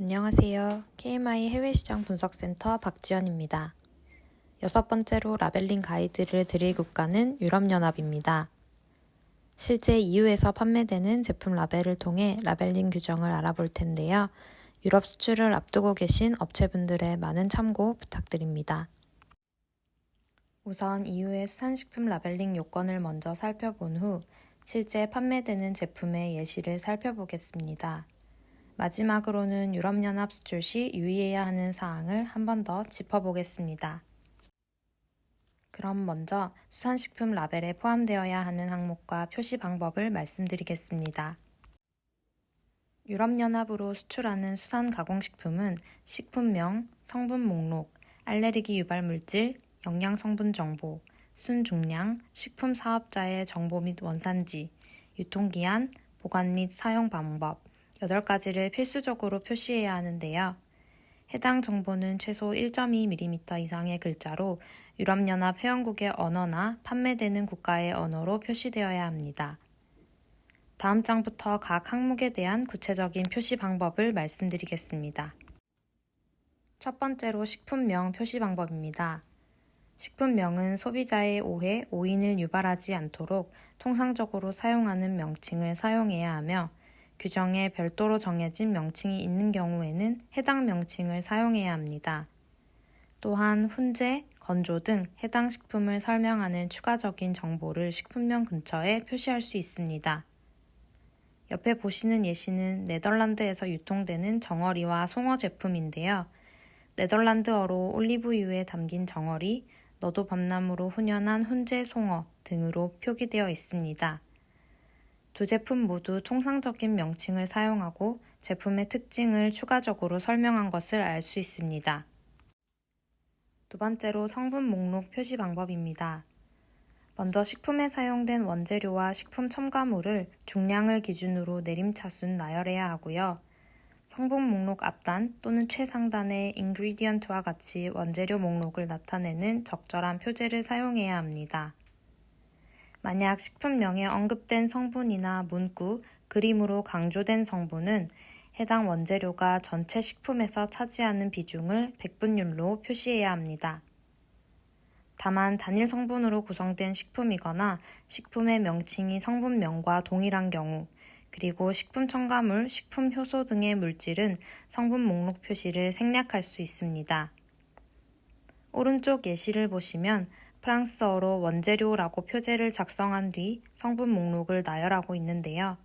안녕하세요. KMI 해외시장 분석센터 박지연입니다. 여섯 번째로 라벨링 가이드를 드릴 국가는 유럽연합입니다. 실제 EU에서 판매되는 제품 라벨을 통해 라벨링 규정을 알아볼 텐데요. 유럽 수출을 앞두고 계신 업체분들의 많은 참고 부탁드립니다. 우선 EU의 수산식품 라벨링 요건을 먼저 살펴본 후 실제 판매되는 제품의 예시를 살펴보겠습니다. 마지막으로는 유럽연합 수출 시 유의해야 하는 사항을 한 번 더 짚어보겠습니다. 그럼 먼저 수산식품 라벨에 포함되어야 하는 항목과 표시 방법을 말씀드리겠습니다. 유럽연합으로 수출하는 수산 가공식품은 식품명, 성분 목록, 알레르기 유발 물질, 영양 성분 정보, 순중량, 식품 사업자의 정보 및 원산지, 유통기한, 보관 및 사용 방법, 8가지를 필수적으로 표시해야 하는데요. 해당 정보는 최소 1.2mm 이상의 글자로 유럽연합 회원국의 언어나 판매되는 국가의 언어로 표시되어야 합니다. 다음 장부터 각 항목에 대한 구체적인 표시 방법을 말씀드리겠습니다. 첫 번째로 식품명 표시 방법입니다. 식품명은 소비자의 오해, 오인을 유발하지 않도록 통상적으로 사용하는 명칭을 사용해야 하며 규정에 별도로 정해진 명칭이 있는 경우에는 해당 명칭을 사용해야 합니다. 또한 훈제, 건조 등 해당 식품을 설명하는 추가적인 정보를 식품명 근처에 표시할 수 있습니다. 옆에 보시는 예시는 네덜란드에서 유통되는 정어리와 송어 제품인데요. 네덜란드어로 올리브유에 담긴 정어리, 너도 밤나무로 훈연한 훈제 송어 등으로 표기되어 있습니다. 두 제품 모두 통상적인 명칭을 사용하고 제품의 특징을 추가적으로 설명한 것을 알 수 있습니다. 두 번째로 성분 목록 표시 방법입니다. 먼저 식품에 사용된 원재료와 식품 첨가물을 중량을 기준으로 내림차순 나열해야 하고요. 성분 목록 앞단 또는 최상단에 ingredient와 같이 원재료 목록을 나타내는 적절한 표제를 사용해야 합니다. 만약 식품명에 언급된 성분이나 문구, 그림으로 강조된 성분은 해당 원재료가 전체 식품에서 차지하는 비중을 백분율로 표시해야 합니다. 다만 단일 성분으로 구성된 식품이거나 식품의 명칭이 성분명과 동일한 경우, 그리고 식품 첨가물, 식품 효소 등의 물질은 성분 목록 표시를 생략할 수 있습니다. 오른쪽 예시를 보시면 프랑스어로 원재료라고 표제를 작성한 뒤 성분 목록을 나열하고 있는데요.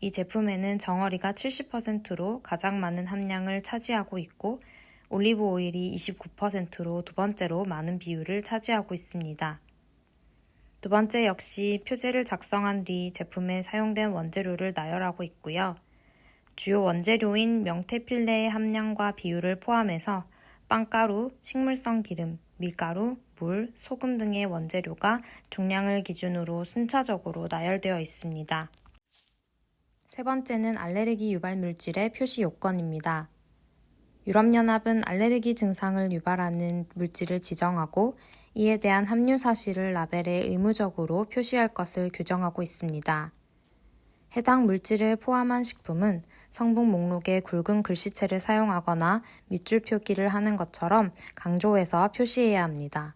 이 제품에는 정어리가 70%로 가장 많은 함량을 차지하고 있고 올리브 오일이 29%로 두 번째로 많은 비율을 차지하고 있습니다. 두 번째 역시 표제를 작성한 뒤 제품에 사용된 원재료를 나열하고 있고요. 주요 원재료인 명태 필레의 함량과 비율을 포함해서 빵가루, 식물성 기름, 밀가루, 물, 소금 등의 원재료가 중량을 기준으로 순차적으로 나열되어 있습니다. 세 번째는 알레르기 유발 물질의 표시 요건입니다. 유럽연합은 알레르기 증상을 유발하는 물질을 지정하고 이에 대한 함유 사실을 라벨에 의무적으로 표시할 것을 규정하고 있습니다. 해당 물질을 포함한 식품은 성분 목록에 굵은 글씨체를 사용하거나 밑줄 표기를 하는 것처럼 강조해서 표시해야 합니다.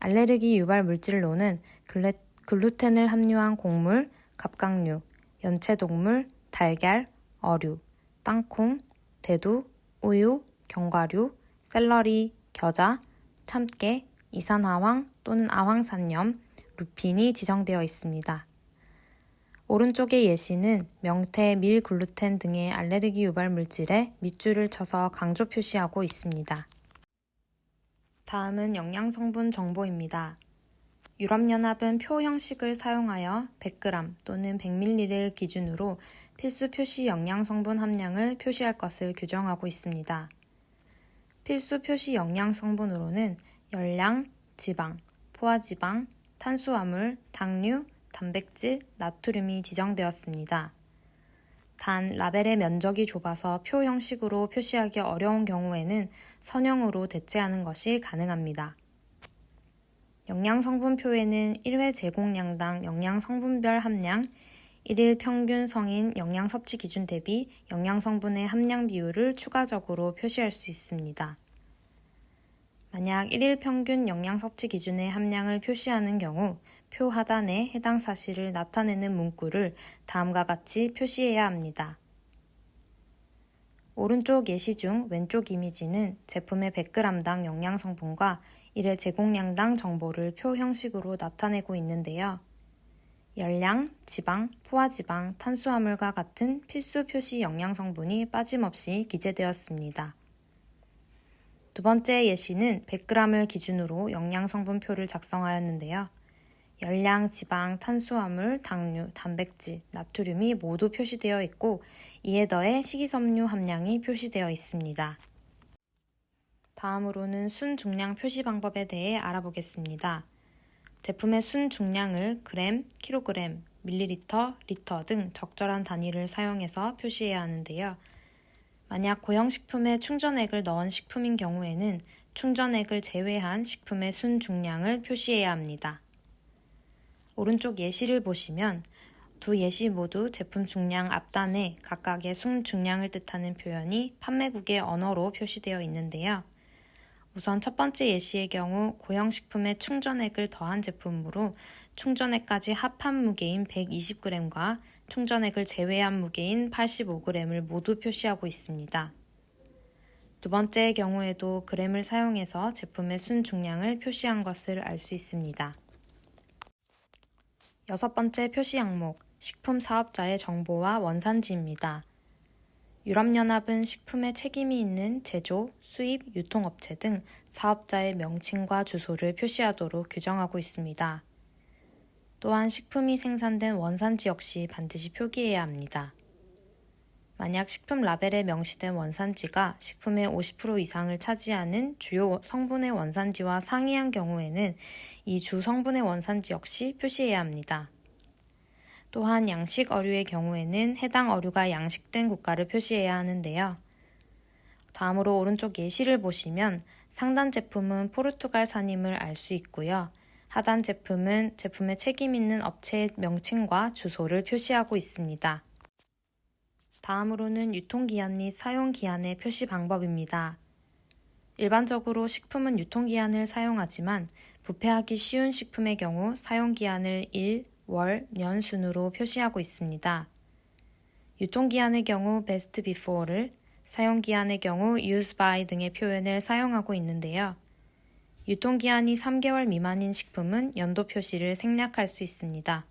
알레르기 유발 물질로는 글레, 글루텐을 함유한 곡물, 갑각류, 연체동물, 달걀, 어류, 땅콩, 대두, 우유, 견과류, 샐러리, 겨자, 참깨, 이산화황 또는 아황산염, 루핀이 지정되어 있습니다. 오른쪽의 예시는 명태, 밀, 글루텐 등의 알레르기 유발 물질에 밑줄을 쳐서 강조 표시하고 있습니다. 다음은 영양 성분 정보입니다. 유럽연합은 표 형식을 사용하여 100g 또는 100ml를 기준으로 필수 표시 영양 성분 함량을 표시할 것을 규정하고 있습니다. 필수 표시 영양 성분으로는 열량, 지방, 포화지방, 탄수화물, 당류, 단백질, 나트륨이 지정되었습니다. 단 라벨의 면적이 좁아서 표 형식으로 표시하기 어려운 경우에는 선형으로 대체하는 것이 가능합니다. 영양 성분표에는 1회 제공량당 영양 성분별 함량, 일일 평균 성인 영양 섭취 기준 대비 영양 성분의 함량 비율을 추가적으로 표시할 수 있습니다. 만약 일일 평균 영양 섭취 기준의 함량을 표시하는 경우 표 하단에 해당 사실을 나타내는 문구를 다음과 같이 표시해야 합니다. 오른쪽 예시 중 왼쪽 이미지는 제품의 100g당 영양 성분과 일의 제공량당 정보를 표 형식으로 나타내고 있는데요. 열량, 지방, 포화지방, 탄수화물과 같은 필수 표시 영양 성분이 빠짐없이 기재되었습니다. 두 번째 예시는 100g을 기준으로 영양 성분표를 작성하였는데요. 열량, 지방, 탄수화물, 당류, 단백질, 나트륨이 모두 표시되어 있고 이에 더해 식이섬유 함량이 표시되어 있습니다. 다음으로는 순중량 표시 방법에 대해 알아보겠습니다. 제품의 순중량을 그램, 킬로그램, 밀리리터, 리터 등 적절한 단위를 사용해서 표시해야 하는데요. 만약 고형식품에 충전액을 넣은 식품인 경우에는 충전액을 제외한 식품의 순중량을 표시해야 합니다. 오른쪽 예시를 보시면 두 예시 모두 제품 중량 앞단에 각각의 순중량을 뜻하는 표현이 판매국의 언어로 표시되어 있는데요. 우선 첫 번째 예시의 경우 고형식품에 충전액을 더한 제품으로 충전액까지 합한 무게인 120g과 충전액을 제외한 무게인 85g을 모두 표시하고 있습니다. 두 번째의 경우에도 그램을 사용해서 제품의 순 중량을 표시한 것을 알 수 있습니다. 여섯 번째 표시 항목, 식품 사업자의 정보와 원산지입니다. 유럽연합은 식품에 책임이 있는 제조, 수입, 유통업체 등 사업자의 명칭과 주소를 표시하도록 규정하고 있습니다. 또한 식품이 생산된 원산지 역시 반드시 표기해야 합니다. 만약 식품 라벨에 명시된 원산지가 식품의 50% 이상을 차지하는 주요 성분의 원산지와 상이한 경우에는 이 주 성분의 원산지 역시 표시해야 합니다. 또한 양식 어류의 경우에는 해당 어류가 양식된 국가를 표시해야 하는데요. 다음으로 오른쪽 예시를 보시면 상단 제품은 포르투갈산임을 알 수 있고요. 하단 제품은 제품의 책임 있는 업체의 명칭과 주소를 표시하고 있습니다. 다음으로는 유통기한 및 사용기한의 표시 방법입니다. 일반적으로 식품은 유통기한을 사용하지만 부패하기 쉬운 식품의 경우 사용기한을 1, 월, 년 순으로 표시하고 있습니다. 유통기한의 경우 best before를, 사용기한의 경우 use by 등의 표현을 사용하고 있는데요. 유통기한이 3개월 미만인 식품은 연도 표시를 생략할 수 있습니다.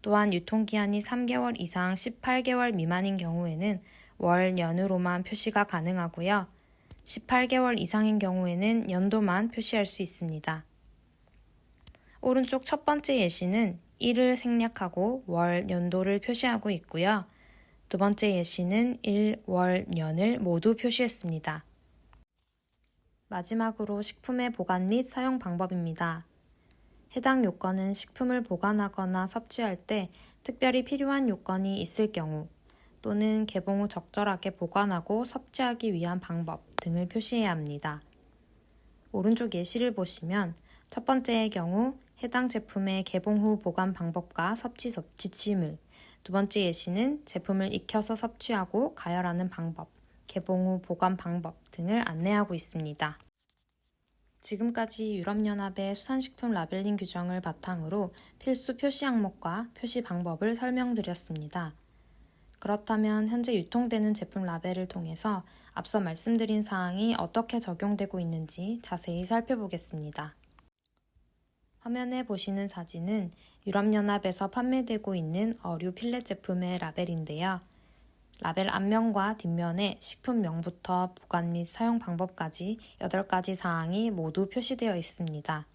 또한 유통기한이 3개월 이상 18개월 미만인 경우에는 월, 년으로만 표시가 가능하고요. 18개월 이상인 경우에는 연도만 표시할 수 있습니다. 오른쪽 첫 번째 예시는 일을 생략하고 월, 연도를 표시하고 있고요. 두 번째 예시는 일, 월, 년을 모두 표시했습니다. 마지막으로 식품의 보관 및 사용 방법입니다. 해당 요건은 식품을 보관하거나 섭취할 때 특별히 필요한 요건이 있을 경우 또는 개봉 후 적절하게 보관하고 섭취하기 위한 방법 등을 표시해야 합니다. 오른쪽 예시를 보시면 첫 번째의 경우 해당 제품의 개봉 후 보관 방법과 섭취 지침을, 두 번째 예시는 제품을 익혀서 섭취하고 가열하는 방법, 개봉 후 보관 방법 등을 안내하고 있습니다. 지금까지 유럽연합의 수산식품 라벨링 규정을 바탕으로 필수 표시 항목과 표시 방법을 설명드렸습니다. 그렇다면 현재 유통되는 제품 라벨을 통해서 앞서 말씀드린 사항이 어떻게 적용되고 있는지 자세히 살펴보겠습니다. 화면에 보시는 사진은 유럽연합에서 판매되고 있는 어류 필렛 제품의 라벨인데요. 라벨 앞면과 뒷면에 식품명부터 보관 및 사용 방법까지 8가지 사항이 모두 표시되어 있습니다.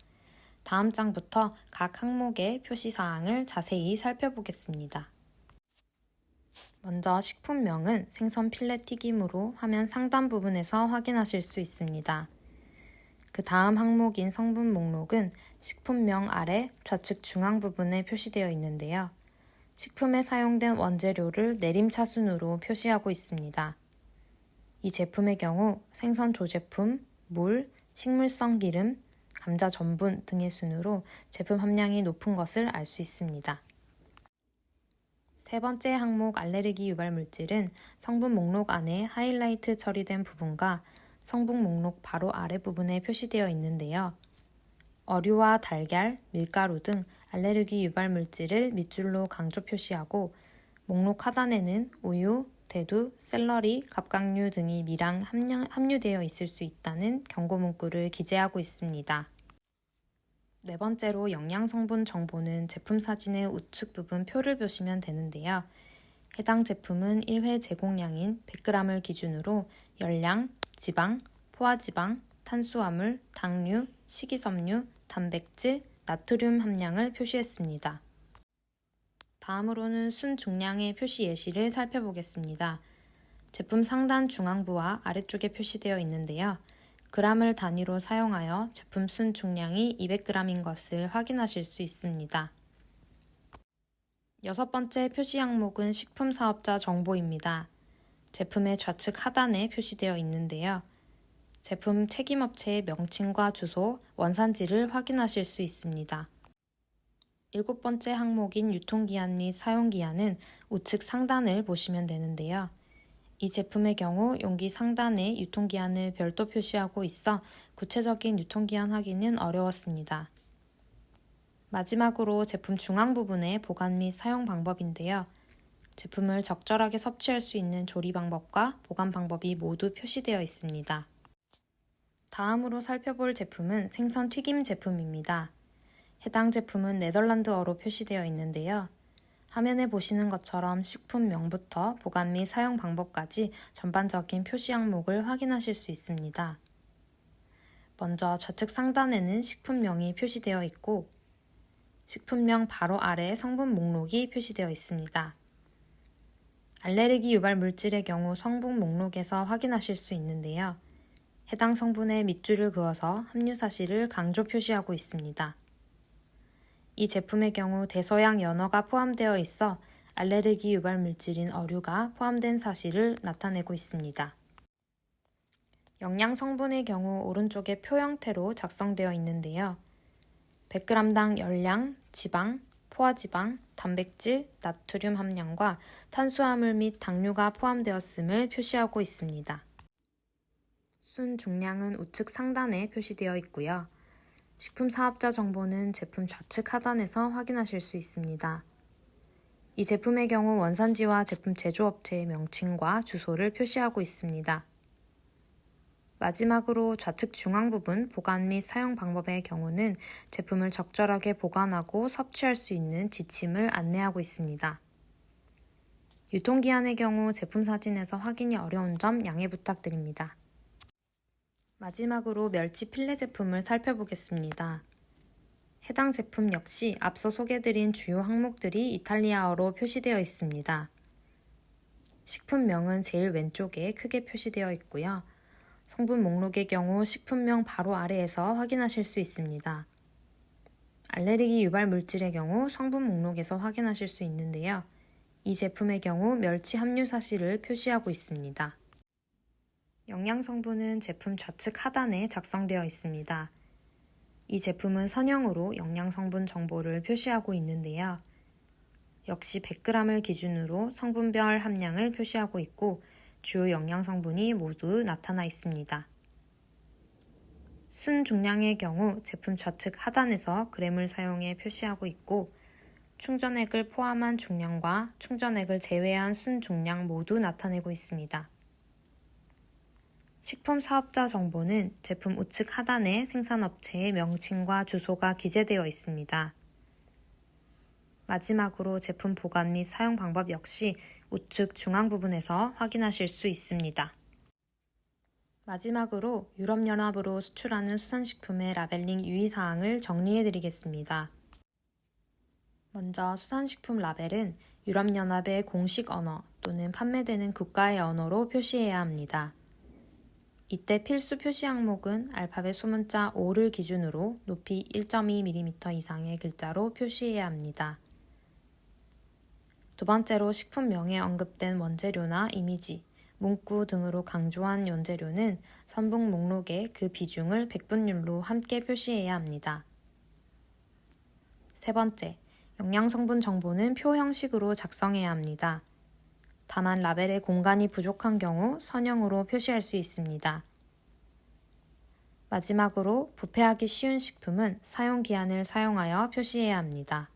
다음 장부터 각 항목의 표시 사항을 자세히 살펴보겠습니다. 먼저 식품명은 생선 필렛 튀김으로 화면 상단 부분에서 확인하실 수 있습니다. 그 다음 항목인 성분 목록은 식품명 아래 좌측 중앙 부분에 표시되어 있는데요. 식품에 사용된 원재료를 내림차순으로 표시하고 있습니다. 이 제품의 경우 생선 조제품, 물, 식물성 기름, 감자 전분 등의 순으로 제품 함량이 높은 것을 알 수 있습니다. 세 번째 항목 알레르기 유발 물질은 성분 목록 안에 하이라이트 처리된 부분과 성분 목록 바로 아래 부분에 표시되어 있는데요. 어류와 달걀, 밀가루 등 알레르기 유발 물질을 밑줄로 강조 표시하고 목록 하단에는 우유, 대두, 샐러리, 갑각류 등이 미량 함량- 함유 되어 있을 수 있다는 경고 문구를 기재하고 있습니다. 네 번째로 영양 성분 정보는 제품 사진의 우측 부분 표를 보시면 되는데요. 해당 제품은 1회 제공량인 100g을 기준으로 열량, 지방, 포화지방, 탄수화물, 당류, 식이섬유, 단백질, 나트륨 함량을 표시했습니다. 다음으로는 순 중량의 표시 예시를 살펴보겠습니다. 제품 상단 중앙부와 아래쪽에 표시되어 있는데요. g을 단위로 사용하여 제품 순 중량이 200g인 것을 확인하실 수 있습니다. 여섯 번째 표시 항목은 식품 사업자 정보입니다. 제품의 좌측 하단에 표시되어 있는데요. 제품 책임업체의 명칭과 주소, 원산지를 확인하실 수 있습니다. 일곱 번째 항목인 유통기한 및 사용기한은 우측 상단을 보시면 되는데요. 이 제품의 경우 용기 상단에 유통기한을 별도 표시하고 있어 구체적인 유통기한 확인은 어려웠습니다. 마지막으로 제품 중앙 부분의 보관 및 사용 방법인데요. 제품을 적절하게 섭취할 수 있는 조리 방법과 보관 방법이 모두 표시되어 있습니다. 다음으로 살펴볼 제품은 생선 튀김 제품입니다. 해당 제품은 네덜란드어로 표시되어 있는데요. 화면에 보시는 것처럼 식품명부터 보관 및 사용 방법까지 전반적인 표시 항목을 확인하실 수 있습니다. 먼저 좌측 상단에는 식품명이 표시되어 있고 식품명 바로 아래 성분 목록이 표시되어 있습니다. 알레르기 유발 물질의 경우 성분 목록에서 확인하실 수 있는데요. 해당 성분의 밑줄을 그어서 함유 사실을 강조 표시하고 있습니다. 이 제품의 경우 대서양 연어가 포함되어 있어 알레르기 유발 물질인 어류가 포함된 사실을 나타내고 있습니다. 영양 성분의 경우 오른쪽에 표 형태로 작성되어 있는데요. 100g당 열량, 지방, 포화지방, 단백질, 나트륨 함량과 탄수화물 및 당류가 포함되었음을 표시하고 있습니다. 순 중량은 우측 상단에 표시되어 있고요. 식품 사업자 정보는 제품 좌측 하단에서 확인하실 수 있습니다. 이 제품의 경우 원산지와 제품 제조업체의 명칭과 주소를 표시하고 있습니다. 마지막으로 좌측 중앙 부분 보관 및 사용 방법의 경우는 제품을 적절하게 보관하고 섭취할 수 있는 지침을 안내하고 있습니다. 유통기한의 경우 제품 사진에서 확인이 어려운 점 양해 부탁드립니다. 마지막으로 멸치 필레 제품을 살펴보겠습니다. 해당 제품 역시 앞서 소개드린 주요 항목들이 이탈리아어로 표시되어 있습니다. 식품명은 제일 왼쪽에 크게 표시되어 있고요. 성분 목록의 경우 식품명 바로 아래에서 확인하실 수 있습니다. 알레르기 유발 물질의 경우 성분 목록에서 확인하실 수 있는데요. 이 제품의 경우 멸치 함유 사실을 표시하고 있습니다. 영양 성분은 제품 좌측 하단에 작성되어 있습니다. 이 제품은 선형으로 영양 성분 정보를 표시하고 있는데요. 역시 100g을 기준으로 성분별 함량을 표시하고 있고 주요 영양 성분이 모두 나타나 있습니다. 순 중량의 경우 제품 좌측 하단에서 그램을 사용해 표시하고 있고 충전액을 포함한 중량과 충전액을 제외한 순 중량 모두 나타내고 있습니다. 식품 사업자 정보는 제품 우측 하단에 생산업체의 명칭과 주소가 기재되어 있습니다. 마지막으로 제품 보관 및 사용 방법 역시 우측 중앙 부분에서 확인하실 수 있습니다. 마지막으로 유럽연합으로 수출하는 수산식품의 라벨링 유의사항을 정리해 드리겠습니다. 먼저 수산식품 라벨은 유럽연합의 공식 언어 또는 판매되는 국가의 언어로 표시해야 합니다. 이때 필수 표시 항목은 알파벳 소문자 O를 기준으로 높이 1.2mm 이상의 글자로 표시해야 합니다. 두 번째로 식품명에 언급된 원재료나 이미지, 문구 등으로 강조한 원재료는 선북 목록에 그 비중을 백분율로 함께 표시해야 합니다. 세 번째, 영양 성분 정보는 표 형식으로 작성해야 합니다. 다만 라벨에 공간이 부족한 경우 선형으로 표시할 수 있습니다. 마지막으로 부패하기 쉬운 식품은 사용 기한을 사용하여 표시해야 합니다.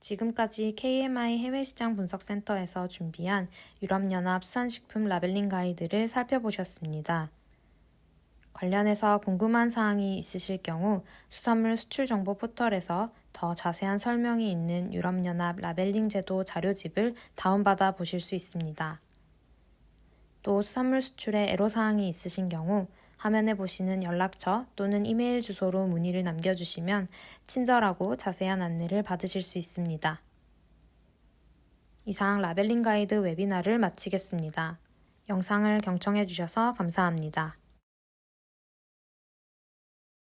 지금까지 KMI 해외시장 분석센터에서 준비한 유럽연합 수산식품 라벨링 가이드를 살펴보셨습니다. 관련해서 궁금한 사항이 있으실 경우 수산물 수출 정보 포털에서 더 자세한 설명이 있는 유럽연합 라벨링 제도 자료집을 다운받아 보실 수 있습니다. 또 수산물 수출에 애로사항이 있으신 경우 화면에 보시는 연락처 또는 이메일 주소로 문의를 남겨주시면 친절하고 자세한 안내를 받으실 수 있습니다. 이상 라벨링 가이드 웨비나를 마치겠습니다. 영상을 경청해 주셔서 감사합니다.